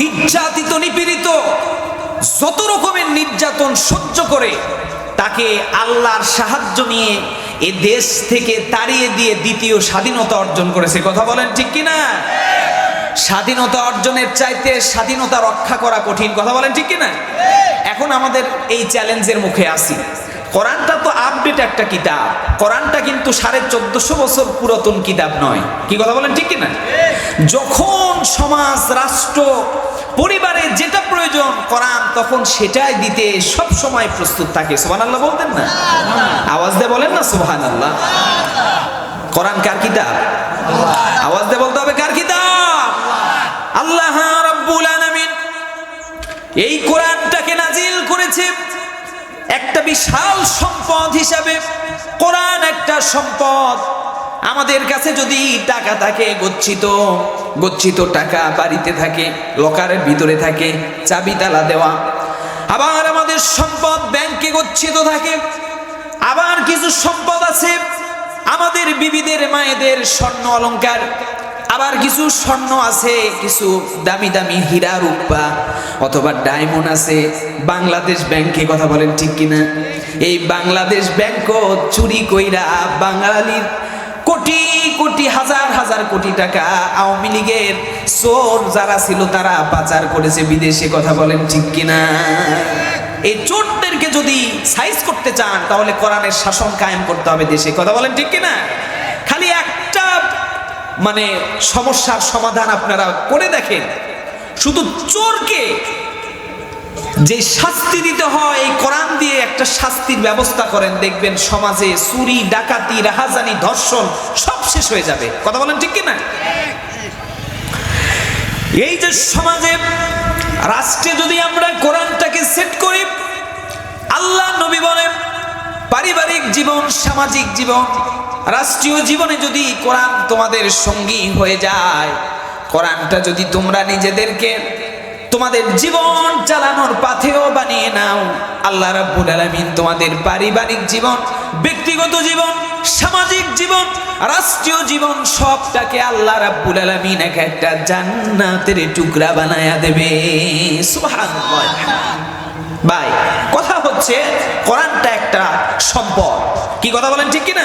নির্যাতিত, নিপীড়িত, যত রকমের নির্যাতন সহ্য করে, তাকে আল্লাহর সাহায্য নিয়ে এ দেশ থেকে তাড়িয়ে দিয়ে দ্বিতীয় স্বাধীনতা অর্জন করেছে। কথা বলেন ঠিক কিনা? স্বাধীনতা অর্জনের চাইতে স্বাধীনতা রক্ষা করা কঠিন। কথা বলেন ঠিক কিনা? এখন আমাদের এই চ্যালেঞ্জের মুখে আসি কোরআনটা তো আপডেট একটা কিতাব। কোরআনটা কিন্তু সাড়ে চোদ্দশো বছর পুরাতন কিতাব নয়। কি কথা বলেন ঠিক কিনা? যখন সমাজ, রাষ্ট্র, পরিবারে যেটা প্রয়োজন কোরআন তখন সেটাই দিতে সব সময় প্রস্তুত থাকে। সোহান আল্লাহ বলতেন না? আওয়াজ দিয়ে বলেন না সোহান আল্লাহ কোরআন কার কিতাব? আওয়াজ দিয়ে বলতে হবে কার কিতাব? আল্লাহ রাব্বুল আলামিন এই কোরআনটাকে নাজিল করেছে একটা বিশাল সম্পদ হিসাবে, কোরআন একটা সম্পদ। আমাদের কাছে যদি টাকা থাকে, গচ্ছিত গচ্ছিত টাকা বাড়িতে থাকে, লকারের ভিতরে থাকে, চাবি তালা দেওয়া। আবার আমাদের সম্পদ ব্যাংকে গচ্ছিত থাকে। আবার কিছু সম্পদ আছে, আমাদের বিবিদের, মায়েদের স্বর্ণ অলংকার আবার কিছু স্বর্ণ আছে, কিছু দামি দামি হীরা রূপা, অথবা ডায়মন্ড আছে। বাংলাদেশ ব্যাংকে কথা বলেন ঠিক কিনা? এই বাংলাদেশ ব্যাংকও চুরি কইরা বাঙালির কোটি কোটি, হাজার হাজার কোটি টাকা আওয়ামী লীগের চোর যারা ছিল তারা পাচার করেছে বিদেশে কথা বলেন ঠিক কিনা? এই চোরদেরকে যদি সাইজ করতে চান, তাহলে কোরআনের শাসন কায়েম করতে হবে দেশে, কথা বলেন ঠিক কিনা? খালি একটা মানে সমস্যার সমাধান আপনারা করে দেখেন। শুধু চোরকে যে শাস্তি দিতে হয়, এই কোরআন দিয়ে একটা শাস্তির ব্যবস্থা করেন, দেখবেন সমাজে চুরি, ডাকাতি, রাহাজানি, ধর্ষণ সব শেষ হয়ে যাবে। কথা বলেন ঠিক কিনা? এই যে সমাজে, রাষ্ট্রে যদি আমরা কোরআনটাকে সেট করি, আল্লাহ নবী বলেন, পারিবারিক জীবন, সামাজিক জীবন রাষ্ট্রীয় জীবনে যদি কোরআন তোমাদের সঙ্গী হয়ে যায়, কোরআনটা যদি তোমরা নিজেদেরকে তোমাদের জীবন চালানোর পাথেও বানিয়ে নাও, আল্লাহ রাব্বুল আলামিন তোমাদের পারিবারিক জীবন, ব্যক্তিগত জীবন, সামাজিক জীবন, রাষ্ট্রীয় জীবন সবটাকে আল্লাহ রাব্বুল আলামিন এক একটা জান্নাতের টুকরা বানায়া দেবে। সুবহানাল্লাহ। ভাই, কথা হচ্ছে কোরআনটা একটা সম্পদ। কি কথা বলেন ঠিক কিনা?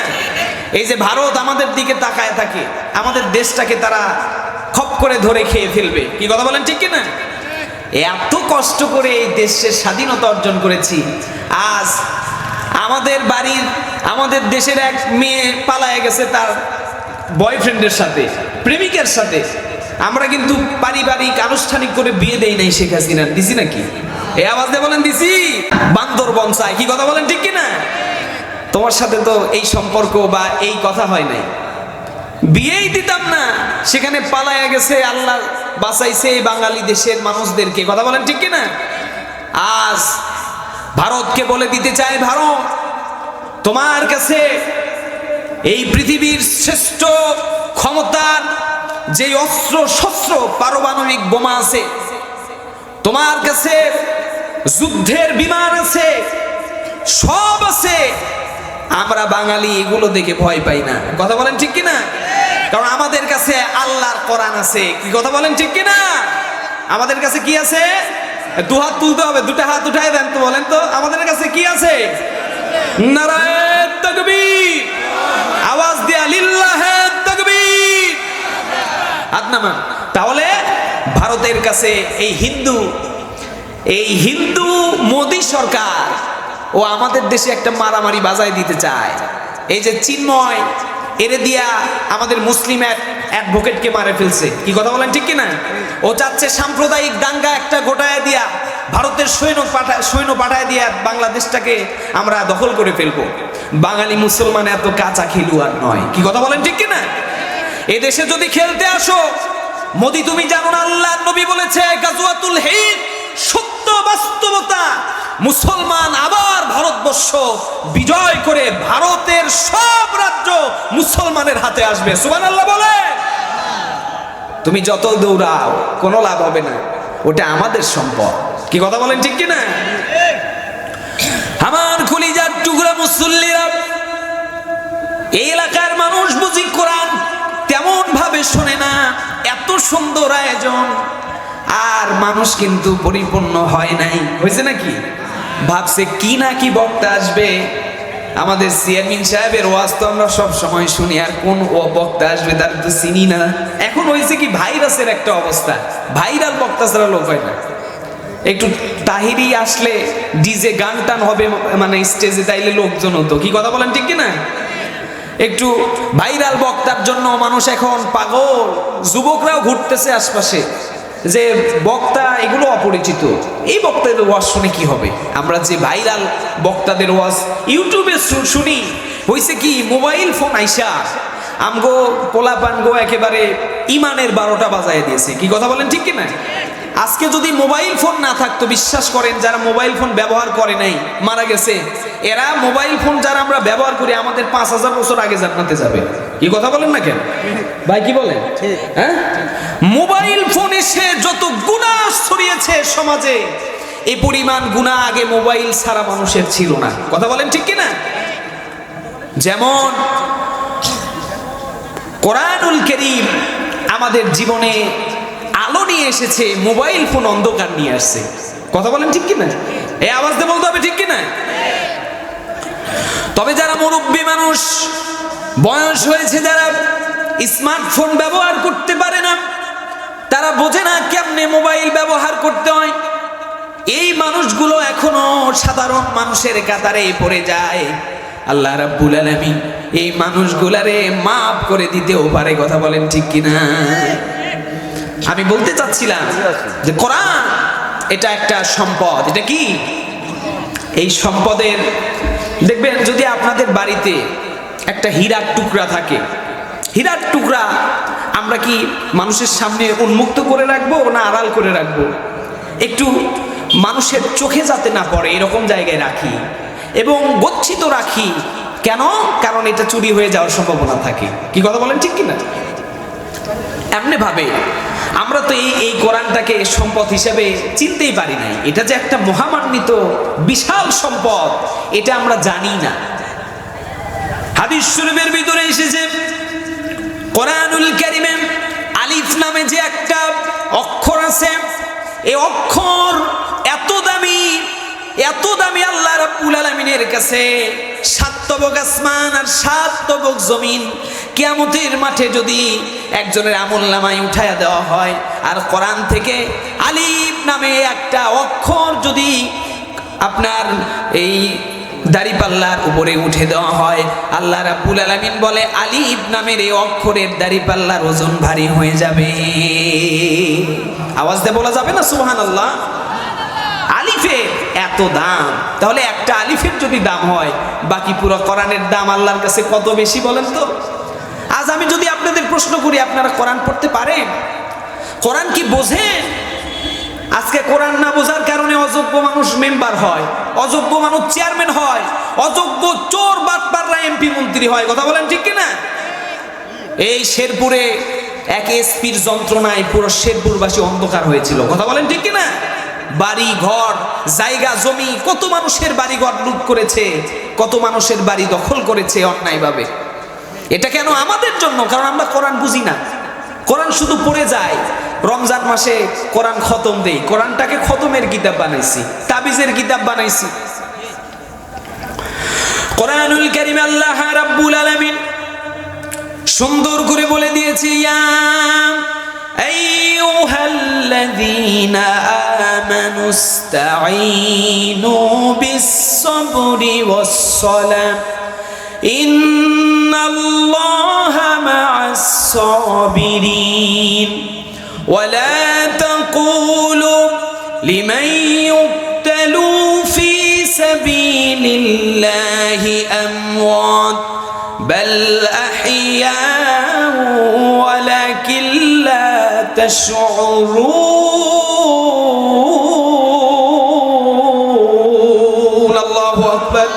এই যে ভারত আমাদের দিকে তাকায় থাকে, আমাদের দেশটাকে তারা খপ করে ধরে খেয়ে ফেলবে। কি কথা বলেন ঠিক কিনা? এত কষ্ট করে এই দেশের স্বাধীনতা অর্জন করেছি। আজ আমাদের বাড়ির, আমাদের দেশের এক মেয়ে পালায় গেছে তার বয়ফ্রেন্ডের সাথে, প্রেমিকের সাথে। আমরা কিন্তু পারিবারিক, আনুষ্ঠানিক করে বিয়ে দেই নাই শেখ হাসিনার। দিছি নাকি? এই আওয়াজ দিয়ে বলেন দিছি। বান্দর বনসাই কি কথা বলেন ঠিক কিনা? তোমার সাথে তো এই সম্পর্ক বা এই কথা হয় নাই। বিয়েই দিতাম না। সেখানে পালায়া গেছে, আল্লাহ বাঁচাইছে এই বাঙালি দেশের মানুষদেরকে। কথা বলেন ঠিক কিনা? আজ ভারতকে বলে দিতে চায় ভারত, তোমার কাছে এই পৃথিবীর শ্রেষ্ঠ ক্ষমতার যে অস্ত্র শস্ত্র পারমাণবিক বোমা আছে, তোমার কাছে যুদ্ধের বিমান আছে, সব আছে। আমরা বাঙালি এগুলো দেখে ভয় পাই না। কথা বলেন ঠিক কিনা? কারণ আমাদের কাছে আল্লাহর কোরআন আছে। কি কথা বলেন ঠিক কিনা? আমাদের কাছে কি আছে? দু হাত তুলতে হবে, দুটা হাত উঠাই দেন তো বলেন তো। আমাদের কাছে কি আছে? আওয়াজ দিয়া তাহলে ভারতের কাছে এই হিন্দু এই হিন্দু মোদী সরকার ও আমাদের দেশে একটা মারামারি বাজায় দিতে চায়। এই যে চিন্ময়, এরে দিয়া আমাদের মুসলিম এক অ্যাডভোকেটকে মারে ফেলছে। কি কথা বলেন ঠিক কিনা? ও চাচ্ছে সাম্প্রদায়িক দাঙ্গা একটা গোটায় দিয়া ভারতের সৈন্য পাঠায় সৈন্য পাঠায় দিয়া বাংলাদেশটাকে আমরা দখল করে ফেলব। বাঙালি মুসলমান এত কাঁচা খেলুয়ার নয়। কি কথা বলেন ঠিক কিনা? এ দেশে যদি খেলতে আসো, মোদি তুমি জানো না, আল্লাহ নবী বলেছে, গাজওয়াতুল হিন্দ সত্য বাস্তবতা, মুসলমান আবার ভারতবর্ষ বিজয় করে ভারতের সব রাজ্য মুসলমানের হাতে আসবে। সুবান আল্লাহ বলে তুমি যত দৌড়াও, কোনো লাভ হবে না। ওটা আমাদের সম্পদ। কি কথা বলেন ঠিক কিনা? আমার কলিজার টুকরা মুসল্লিরা, এই এলাকার মানুষ বুঝি কোরআন তেমন ভাবে শোনে না। এত সুন্দর আয়োজন। আর মানুষ কিন্তু পরিপূর্ণ হয় নাই। হয়েছে নাকি? ভাবছে কি না কি বক্তা আসবে? আমাদের চেয়ারম্যান সাহেবের ওয়াজ তো আমরা সব সময় শুনি, আর কোন ও বক্তা আসবে তার তো চিনি না। এখন হয়েছে কি ভাইরাসের একটা অবস্থা। ভাইরাল বক্তা ছাড়া লোক হয় না। একটু তাহিরি আসলে ডিজে গান টান হবে মানে স্টেজে তাইলে লোকজন হতো। কি কথা বলেন ঠিক কি না একটু ভাইরাল বক্তার জন্য মানুষ এখন পাগল। যুবকরাও ঘুরতেছে আশপাশে। যে বক্তা এগুলো অপরিচিত। এই বক্তাদের ওয়াজ শুনে কি হবে? আমরা যে ভাইরাল বক্তাদের ওয়াজ ইউটিউবে শুনি হয়েছে কি মোবাইল ফোন আইসা আমগো পোলাপান গো একেবারে ইমানের বারোটা বাজায় দিয়েছে। কি কথা বলেন ঠিক কি না আজকে যদি মোবাইল ফোন না থাকতো, বিশ্বাস করেন যারা মোবাইল ফোন ব্যবহার করে নাই, মারা গেছে। এরা মোবাইল ফোন যারা আমরা ব্যবহার করি, আমাদের পাঁচ হাজার বছর আগে জান্নাতে যাবে। কি কথা বলেন না কেন? ভাই কি বলেন? হ্যাঁ? মোবাইল ফোন এসে যত গুণা ছড়িয়েছে সমাজে এই পরিমাণ গুণা আগে মোবাইল ছাড়া মানুষের ছিল না। কথা বলেন ঠিক কি না যেমন কোরআনুল করিম আমাদের জীবনে আলো নিয়ে এসেছে মোবাইল ফোন অন্ধকার নিয়ে আসছে। কথা বলেন ঠিক কিনা? এই আওয়াজ দিয়ে বলতে হবে ঠিক কিনা? তবে যারা মুরব্বী মানুষ বয়স হয়েছে যারা স্মার্টফোন ব্যবহার করতে পারে না, তারা বোঝে না কেমনে মোবাইল ব্যবহার করতে হয়। এই মানুষগুলো এখনও সাধারণ মানুষের কাতারে পড়ে যায়। আল্লাহ রাব্বুল আলামিন এই মানুষগুলারে মাফ করে দিতেও পারে, কথা বলেন ঠিক কিনা? আমি বলতে চাচ্ছিলাম যে কোরআন এটা একটা সম্পদ। এটা কি? এই সম্পদের, দেখবেন যদি আপনাদের বাড়িতে একটা হীরার টুকরা থাকে। হীরার টুকরা আমরা কি মানুষের সামনে উন্মুক্ত করে রাখব না আড়াল করে রাখব? একটু মানুষের চোখে যাতে না পড়ে, এরকম জায়গায় রাখি। এবং গচ্ছিত রাখি। কেন? কারণ এটা চুরি হয়ে যাওয়ার সম্ভাবনা থাকে। কি কথা বলেন ঠিক কিনা? এমনি ভাবে আমরা তো এই এই কোরআনটাকে সম্পদ হিসেবে চিনতেই পারি নাই। এটা যে একটা মহামান্বিত, বিশাল সম্পদ, এটা আমরা জানি না। হাদিস শরীফের ভিতরে এসেছে, কোরআনুল কারিমে আলিফ নামে যে একটা অক্ষর আছে এই অক্ষর এত দামি এত দামি আল্লাহ রাব্বুল আলামিনের কাছে সাত তবক আসমান আর সাত তবক জমিন। কিয়ামতের মাঠে যদি একজনের আমল নামায় উঠায়া দেওয়া হয়, আর কোরআন থেকে আলিফ নামে একটা অক্ষর যদি আপনার এই দাড়িপাল্লার উপরে উঠে দেওয়া হয়। আল্লাহ রাব্বুল আলামিন বলে আলিফ নামের এই অক্ষরের দাড়িপাল্লার ওজন ভারী হয়ে যাবে। আওয়াজ দিয়ে বলা যাবে না, সুবহানাল্লাহ? আলিফের এত দাম। তাহলে একটা আলিফের যদি দাম হয়, বাকি পুরো কোরআনের দাম আল্লাহর কাছে কত বেশি বলেন তো? আজ আমি যদি আপনাদের প্রশ্ন করি, আপনারা কোরআন পড়তে পারেন? কোরআন কি বোঝেন? আজকে কোরআন না বোঝার কারণে অযোগ্য মানুষ মেম্বার হয়, অযোগ্য মানুষ চেয়ারম্যান হয়, অযোগ্য চোর, বাটপাররা এমপি মন্ত্রী হয়, কথা বলেন ঠিক কিনা? এই শেরপুরে এক এসপির যন্ত্রণায় পুরো শেরপুরবাসী অন্ধকার হয়েছিল, কথা বলেন ঠিক কিনা? বাড়ি ঘর, জায়গা, জমি, কত মানুষের বাড়ি ঘর লুট করেছে, কত মানুষের বাড়ি দখল করেছে অন্যায়ভাবে। এটা কেন আমাদের জন্য? কারণ আমরা কোরআন বুঝি না। কোরআন শুধু পড়ে যায়। রমজান মাসে কোরআন খতম দেই। কোরআনটাকে খতমের কিতাব বানাইছি, তাবিজের কিতাব বানাইছি। কোরআনুল কারিম আল্লাহ রাব্বুল আলামিন সুন্দর করে বলে দিয়েছে, ইয়া আইয়ুহাল্লাযীনা আমানু ইসতাঈনু বিস-সাবরি ওয়াস-সালাম, ইন্নাল্লাহা মা'আস-সাবিরিন। ولا تقولوا لمن يقتل في سبيل الله أموات بل أحياء ولكن لا تشعرون الله أكبر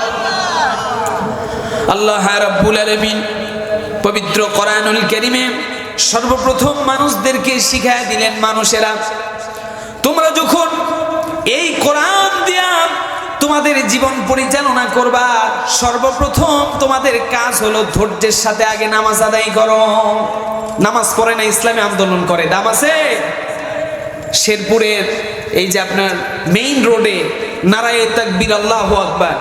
আল্লাহ রাব্বুল আলামিন পবিত্র কোরআনুল কারীমে সর্বপ্রথম মানুষদেরকে শিখায় দিলেন মানুষেরা, তোমরা যখন এই কোরআন দিয়া তোমাদের জীবন পরিচালনা করবা, সর্বপ্রথম তোমাদের কাজ হলো ধৈর্যের সাথে আগে নামাজ আদায় করো। নামাজ পড়ে না, ইসলামী আন্দোলন করে। দাম আছে? শেরপুরের এই যে আপনার মেইন রোডে নারায়ে তাকবীর আল্লাহ আকবার,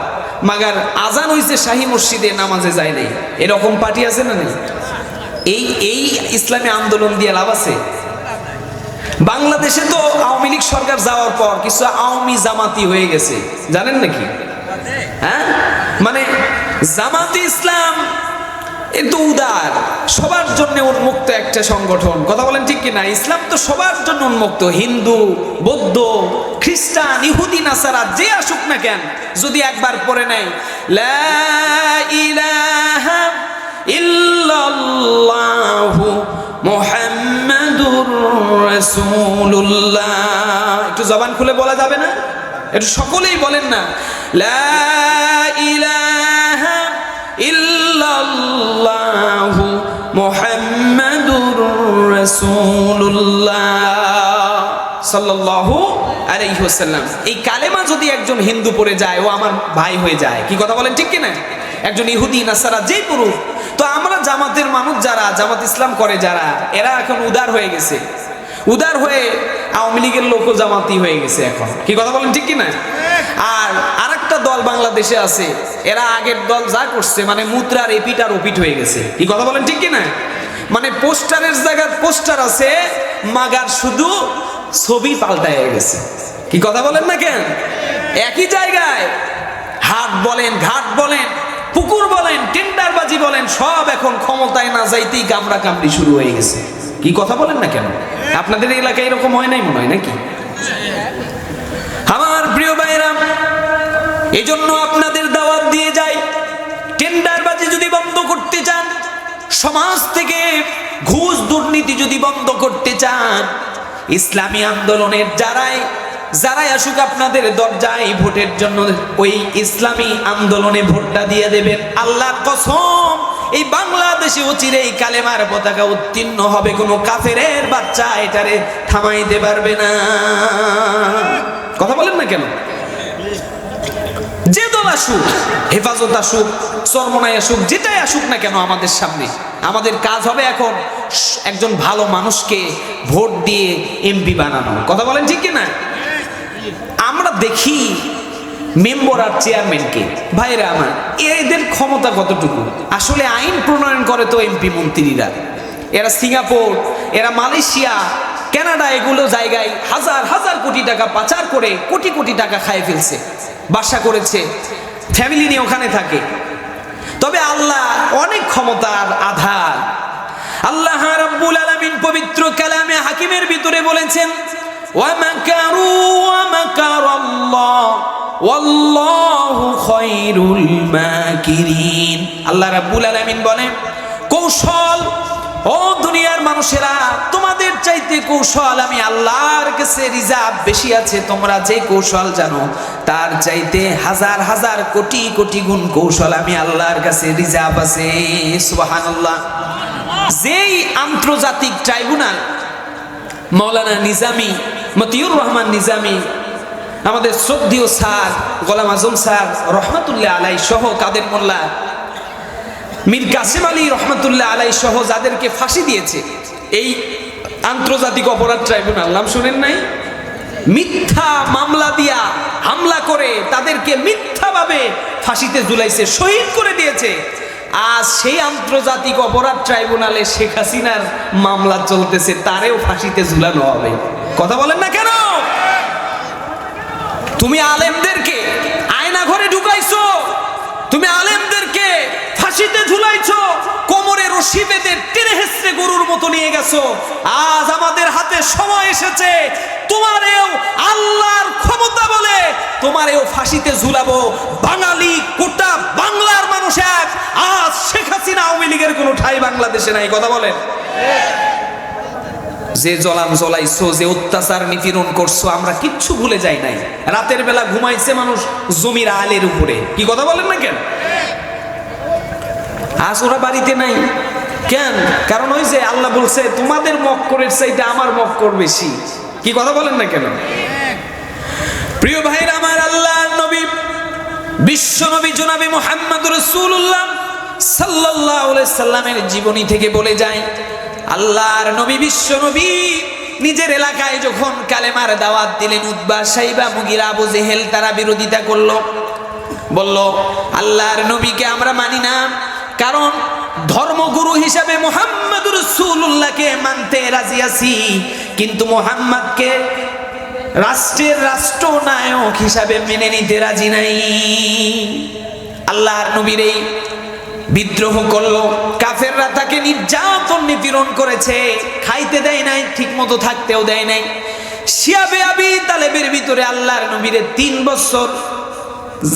মাগার আজান হইছে শাহী মসজিদে, নামাজে যায় নাই। এরকম পার্টি আছে না নেই? এই এই ইসলামী আন্দোলন দিয়ে লাভ আছে? বাংলাদেশে তো আওয়ামী লীগ সরকার যাওয়ার পর কিছু আওয়ামী জামাতি হয়ে গেছে। জানেন নাকি? হ্যাঁ? মানে জামাতি ইসলাম কিন্তু উদার। সবার জন্য উন্মুক্ত একটা সংগঠন। কথা বলেন ঠিক কিনা? ইসলাম তো সবার জন্য উন্মুক্ত। হিন্দু, বৌদ্ধ, খ্রিস্টান, ইহুদি, নাসারা, যে আসুক না কেন, যদি একবার পড়ে নেয়, লা একটু জবান খুলে বলা যাবে না? একটু সকলেই বলেন না। লা ইলাহা সাল্লাল্লাহু এই কালেমা যদি একজন হিন্দু পড়ে যায়, ও আমার ভাই হয়ে যায়, কি কথা বলেন ঠিক কি না একজন ইহুদি, নাসারা যেই পুরুষ তো আমরা জামাতের মানুষ যারা, জামাত ইসলাম করে যারা, এরা এখন উদার হয়ে গেছে। উদার হয়ে আওয়ামী লীগের লোকও জামাতি হয়ে গেছে এখন। কি কথা বলেন ঠিক কি না আর আরেকটা দল বাংলাদেশে আছে, এরা আগের দল যা করছে মানে মুদ্রার এপিট আর ওপিট হয়ে গেছে। কি কথা বলেন ঠিক কি না মানে পোস্টারের জায়গায় পোস্টার আছে, মাগার শুধু ছবি পাল্টায় গেছে। কি কথা বলেন না কেন? একই জায়গায়, হাট বলেন, ঘাট বলেন পুকুর বলেন, টেন্ডারবাজি বলেন, সব এখন ক্ষমতায় না যাইতেই কামড়া কামড়ি শুরু হয়ে গেছে। কি কথা বলেন না কেন? আপনাদের এলাকায় এরকম হয় নাই মনে হয় নাকি? আমার প্রিয় ভাইরা এই জন্য আপনাদের দাওয়াত দিয়ে যাই। টেন্ডারবাজি যদি বন্ধ করতে চান, সমাজ থেকে ঘুষ দুর্নীতি যদি বন্ধ করতে চান, ইসলামী আন্দোলনের যারাই যারাই আসুক আপনাদের দরজায় ভোটের জন্য ওই ইসলামী আন্দোলনে ভোটটা দিয়ে দেবেন। আল্লাহর কসম, এই বাংলাদেশে অচিরে এই কালেমার পতাকা উত্তীর্ণ হবে। কোনো কাফেরের বাচ্চা এটারে থামাইতে পারবে না। কথা বলেন না কেন? যে দল আসুক, হেফাজত আসুক চরমনাই আসুক, যেটাই আসুক না কেন আমাদের সামনে, আমাদের কাজ হবে এখন একজন ভালো মানুষকে ভোট দিয়ে এমপি বানানো। কথা বলেন ঠিক না আমরা দেখি মেম্বার আর চেয়ারম্যানকে ভাইরা আমার, এদের ক্ষমতা কতটুকু? আসলে আইন প্রণয়ন করে তো এমপি মন্ত্রীরা। এরা সিঙ্গাপুর, এরা মালয়েশিয়া, কানাডা, এগুলো জায়গায় হাজার হাজার কোটি টাকা পাচার করে কোটি কোটি টাকা খায় ফেলছে। বাসা করেছে ফ্যামিলি নিয়ে ওখানে থাকে। তবে আল্লাহ অনেক ক্ষমতার আধার। আল্লাহ রাব্বুল আলামিন পবিত্র কালামে হাকিমের ভিতরে বলেছেন ওয়ামাকারু ওয়ামাকারাল্লাহ ওয়াল্লাহু খায়রুল মাকিরিন আল্লাহ রাব্বুল আলামিন বলেন, কৌশল, ও দুনিয়ার মানুষেরা, তোমাদের চাইতে কৌশল আমি আল্লাহর কাছে রিজার্ভ বেশি আছে। তোমরা যে কৌশল জানো, তার চাইতে হাজার হাজার কোটি কোটি গুণ কৌশল আমি আল্লাহর কাছে রিজার্ভ আছে। সুবহানাল্লাহ। যেই আন্তর্জাতিক ট্রাইব্যুনাল মৌলানা নিজামি, মতিউর রহমান নিজামি, আমাদের শ্রদ্ধীয় স্যার, গোলাম আজম স্যার, রহমতুল্লাহ আলাই সহ কাদের মোল্লা, মীর কাসেম আলী রহমতুল্লাহ আলাই সহ যাদেরকে ফাঁসি দিয়েছে, এই আন্তর্জাতিক অপরাধ ট্রাইব্যুনাল, নাম শুনেন নাই? মিথ্যা মামলা দিয়া হামলা করে তাদেরকে মিথ্যাভাবে ফাঁসিতে ঝুলাইছে, শহীদ করে দিয়েছে। আজ সেই আন্তর্জাতিক অপরাধ ট্রাইব্যুনালে শেখ হাসিনার মামলা চলতেছে, তারেও ফাঁসিতে ঝুলানো হবে। কথা বলেন না কেন? তুমি আলেমদেরকে আয়না ঘরে ঢুকাইছো, তুমি আলেমদেরকে ফাঁসিতে ঝুলাইছো, কোমরে রশি বেঁধে টেনে হেসড়ে গরুর মতো নিয়ে গেছো। আজ আমাদের হাতে সময় এসেছে তোমারেও আল্লাহর ক্ষমতা বলে তোমারেও ফাঁসিতে ঝুলাবো। বাঙালি গোটা বাংলার মানুষ এক। আজ শেখ হাসিনা আওয়ামী লীগের কোনো ঠাই বাংলাদেশে নাই, কথা বলেন। যে জলান জ্বলাইছো, যে অত্যাচার নিপীড়ন করছ, আমরা কিচ্ছু ভুলে যাই নাই। রাতের বেলা ঘুমাইছে মানুষ জমির আলের উপরে। কি কথা বলেন না কেন? আজ ওরা বাড়িতে নাই। কেন? কারণ ওই যে আল্লাহ বলছে, তোমাদের মক্করের চাইতে আমার মক্কর বেশি। কি কথা বলেন না কেন? প্রিয় ভাইরা আমার আল্লাহ, নবী, বিশ্ব নবী জনাবি মোহাম্মদ রসুল্লাহ সাল্লাহ সাল্লামের জীবনী থেকে বলে যায়, আল্লাহর নবী বিশ্ব নবী নিজের এলাকায় যখন কালেমার দাওয়াত দিলেন উদ্বা সাইবা মুগিরা আবু জেহেল তারা বিরোধিতা করল। বলল, আল্লাহর নবীকে আমরা মানি না, কারণ ধর্মগুরু হিসাবে মোহাম্মদ রসুল্লাহকে মানতে রাজি আছি। কিন্তু মোহাম্মদকে রাষ্ট্রের রাষ্ট্রনায়ক হিসাবে মেনে নিতে রাজি নাই। আল্লাহর নবীর এই বিদ্রোহ করল, কাফেররা তাকে নির্যাতন নিপীড়ন করেছে, খাইতে দেয় নাই ঠিক মতো থাকতেও দেয় নাই। শিয়াবে আবি তালেবের ভিতরে আল্লাহর নবীরে তিন বছর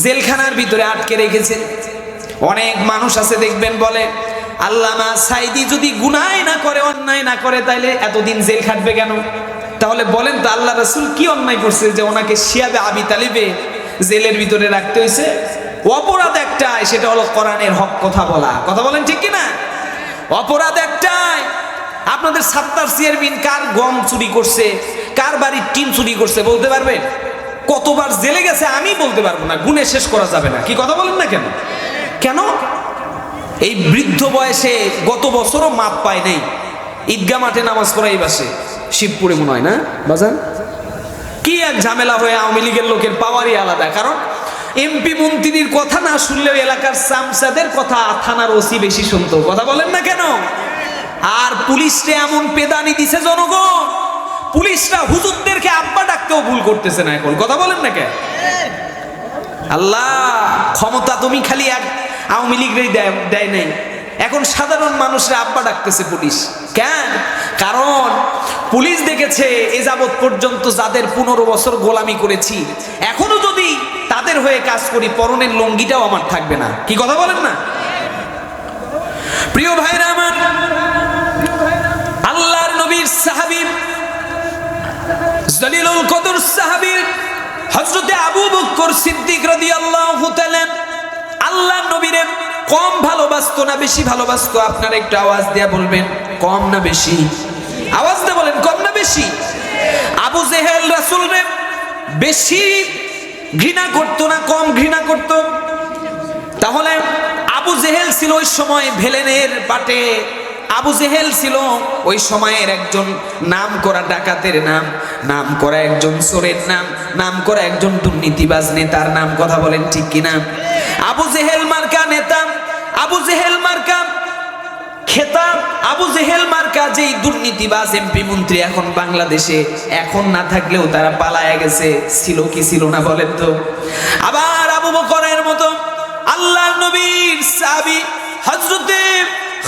জেলখানার ভিতরে আটকে রেখেছে। অনেক মানুষ আছে, দেখবেন বলে আল্লামা সাইদি যদি গুনায় না করে, অন্যায় না করে, তাইলে এতদিন জেল খাটবে কেন? তাহলে বলেন তো, আল্লাহ রসুল কি অন্যায় করছে যে ওনাকে শিয়াবে আবি তালিবে জেলের ভিতরে রাখতে হয়েছে অপরাধ একটাই, সেটা হলো কোরআনের হক কথা বলা। কথা বলেন ঠিক কি না অপরাধ একটাই। আপনাদের সাত্তার চেয়ারম্যান কার গম চুরি করছে? কার বাড়ির টিন চুরি করছে, বলতে পারবেন? কতবার জেলে গেছে আমি বলতে পারব না গুনে শেষ করা যাবে না। কি কথা বলেন না কেন? কেন? এই বৃদ্ধ বয়সে গত বছরও মাপ পায় নাই। ঈদগা মাঠে নামাজ পড়াই বাসে। শিবপুরে মনে হয় না? বাজান? কি এক ঝামেলা হয়ে আওয়ামী লীগের লোকের পাওয়ারই আলাদা। কারণ এমপি মন্ত্রীর কথা না শুনলেও এলাকার সামসাদের কথা থানার ওসি বেশি শুনতো। কথা বলেন না কেন? আর পুলিশরে এমন পেদানি দিছে জনগণ। পুলিশরা হুজুরদেরকে আব্বা ডাকতেও ভুল করতেছে না এখন। কথা বলেন না কেন? আল্লাহ, ক্ষমতা তুমি খালি এক আওয়ামী লীগেরই দেয় নাই। এখন সাধারণ মানুষরা আব্বা ডাকতেছে পুলিশ। কেন? কারণ পুলিশ দেখেছে এ যাবৎ পর্যন্ত যাদের পনেরো বছর গোলামি করেছি, এখনও যদি তাদের হয়ে কাজ করি, পরনের লঙ্গিটাও আমার থাকবে না। কি কথা বলেন না? প্রিয় ভাইরা আমার, আল্লাহর নবীর সাহাবীর জলিলুল কদর সাহাবীর হযরতে আবু বকর সিদ্দিক রাদিয়াল্লাহু তাআলা আল্লাহ নবীরে কম ভালোবাসতো না বেশি ভালোবাসতো? আপনারা একটু আওয়াজ দিয়ে বলবেন, কম না বেশি? আওয়াজ দিয়ে বলেন, কম না বেশি? আবু জেহেল রাসুল বেশি ঘৃণা করতো না, কম ঘৃণা করত? তাহলে আবু জেহেল ছিল ওই সময় ভেলেনের পাটে আবু জেহেল ছিল ওই সময়ের একজন নাম করা ডাকাতের নাম নাম করা একজন সোরের নাম নাম করা একজন দুর্নীতিবাজ নেতার নাম, কথা বলেন ঠিক কিনা? আবু জেহেল মার্কা নেতা, আবু জেহেল মার্কা খেতাব আবু জেহেল মার্কা যেই দুর্নীতিবাজ এমপি মন্ত্রী এখন বাংলাদেশে, এখন না থাকলেও তারা পালায় গেছে, ছিল কি ছিল না বলেন তো? আবার আবু বকরের মতো আল্লাহ নবীর সাহাবী হযরতে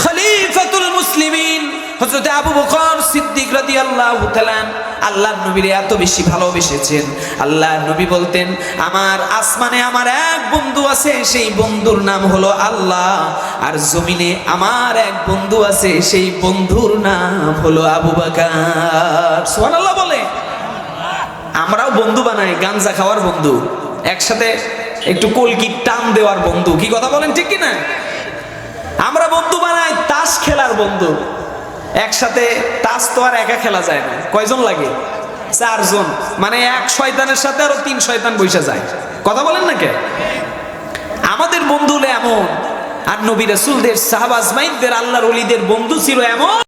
খলিফাতুল মুসলিমিন, হযরতে আবু বকর সিদ্দিক রাদিয়াল্লাহু তাআলা আল্লাহর নবীরে এত বেশি ভালোবেসেছেন। আল্লাহর নবী বলতেন, আমার আসমানে আমার এক বন্ধু আছে, সেই বন্ধুর নাম হলো আল্লাহ। আর জমিনে আমার এক বন্ধু আছে, সেই বন্ধুর নাম হলো আবু বকর। সুবহানাল্লাহ বলে। আমরাও বন্ধু বানাই, গাঞ্জা খাওয়ার বন্ধু। একসাথে একটু কলকি টান দেওয়ার বন্ধু। কি কথা বলেন ঠিক কি না আমরা বন্ধু বানাই, তাস খেলার বন্ধু। একসাথে তাস তো আর একা খেলা যায় না। কয়জন লাগে? চারজন। মানে এক শয়তানের সাথে আরও তিন শয়তান বৈশা যায়। কথা বলেন না কে? আমাদের বন্ধু এমন। আর নবী রাসূলদের শাহবাজ মাইদদের আল্লাহর অলিদের বন্ধু ছিল এমন।